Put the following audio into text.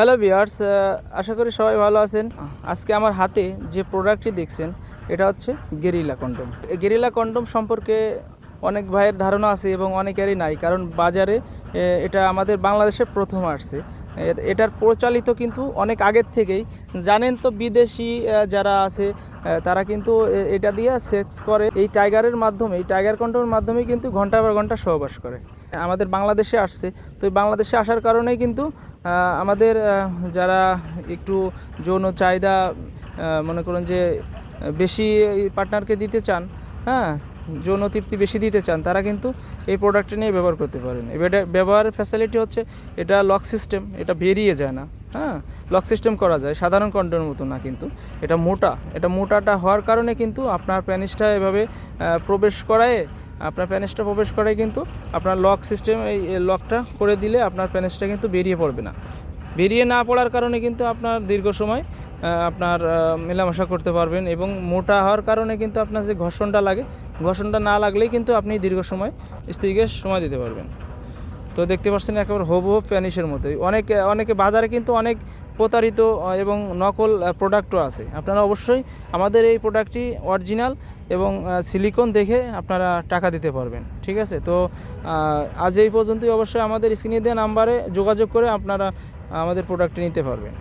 Hello বিয়ার্স আশা করি সবাই ভালো আছেন। আজকে আমার হাতে যে প্রোডাক্টটি দেখছেন, এটা হচ্ছে গেরিলা কন্ডম গেরিলা কন্ডম সম্পর্কে অনেক ভাইয়ের ধারণা আছে এবং অনেকেরই নাই, কারণ বাজারে এটা আমাদের বাংলাদেশে প্রথম আসছে। এটার প্রচলিত কিন্তু অনেক আগের থেকেই। জানেন তো বিদেশি যারা আছে তারা কিন্তু এটা দিয়ে সেক্স করে। এই টাইগারের মাধ্যমে, এই টাইগার কন্ট্রোলের মাধ্যমে কিন্তু ঘণ্টা পর ঘণ্টা সহবাস করে। আমাদের বাংলাদেশে আসছে। তো এই বাংলাদেশে আসার কারণেই কিন্তু আমাদের যারা একটু যৌন চাহিদা মনে করুন যে বেশি পার্টনারকে দিতে চান হ্যাঁ যৌন তৃপ্তি বেশি দিতে চান, তারা কিন্তু এই প্রোডাক্টটা নিয়ে ব্যবহার করতে পারেন। এবারে ব্যবহারের ফ্যাসিলিটি হচ্ছে, এটা লক সিস্টেম এটা বেরিয়ে যায় না। হ্যাঁ লক সিস্টেম করা যায়, সাধারণ কন্ডের মতো না কিন্তু। এটা মোটা, এটা মোটাটা হওয়ার কারণে কিন্তু আপনার প্যানিসটা এভাবে প্রবেশ করায়, আপনার প্যানেসটা প্রবেশ করে কিন্তু আপনার লক সিস্টেম এই লকটা করে দিলে আপনার প্যানেসটা কিন্তু বেরিয়ে পড়বে না। বেরিয়ে না পড়ার কারণে কিন্তু আপনার দীর্ঘ সময় আপনার মেলামেশা করতে পারবেন এবং মোটা হওয়ার কারণে কিন্তু আপনার যে ঘর্ষণটা লাগে, ঘর্ষণটা না লাগলেই কিন্তু আপনি দীর্ঘ সময় স্ত্রীকে সময় দিতে পারবেন। তো দেখতে পাচ্ছেন একেবারে হবু প্যানিসের মতোই। অনেক, অনেকে বাজারে কিন্তু অনেক প্রতারিত এবং নকল প্রোডাক্টও আছে। আপনারা অবশ্যই আমাদের এই প্রোডাক্টটি অরিজিনাল এবং সিলিকন দেখে আপনারা টাকা দিতে পারবেন। ঠিক আছে? তো আজ এই পর্যন্তই। অবশ্যই আমাদের স্ক্রিনে দেওয়া নাম্বারে যোগাযোগ করে আপনারা আমাদের প্রোডাক্টটি নিতে পারবেন।